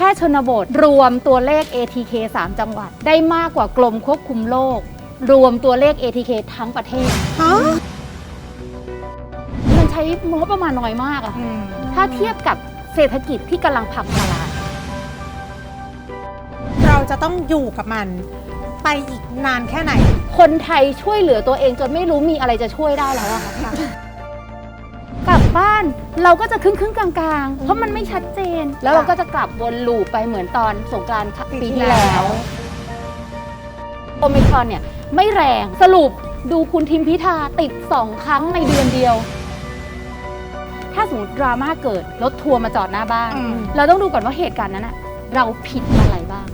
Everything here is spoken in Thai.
ค่ชนบท รวมตัวเลข ATK 3 จังหวัด ได้มากกว่ากรมควบคุมโรครวมตัวเลข ATK ทั้งประเทศฮะมันใช้งบประมาณน้อยมากอะอืมถ้าเทียบกับเศรษฐกิจที่กำลังพังทลายเราจะต้องอยู่กับมันไปอีกนานแค่ไหน คนไทยช่วยเหลือตัวเองจนไม่รู้มีอะไรจะช่วยได้แล้วอะค่ะกลั บบ้านเราก็จะครึ่งครึ่งๆกลางๆ เพราะมันไม่ชัดเจน แล้วเราก็จะกลับวนลูปไปเหมือนตอนสงกรานต์ปีปีที่ที่แล้แล้ววโอมิครอนเนี่ยไม่แรงสรุปดูคุณทิมพิธาติดสองครั้งในเดือนเดียว ถ้าสมมติดราม่าเกิดรถทัวร์มาจอดหน้าบ้านอืมเราต้องดูก่อนว่าเหตุการณ์นั้นอะเราผิดอะไรบ้าง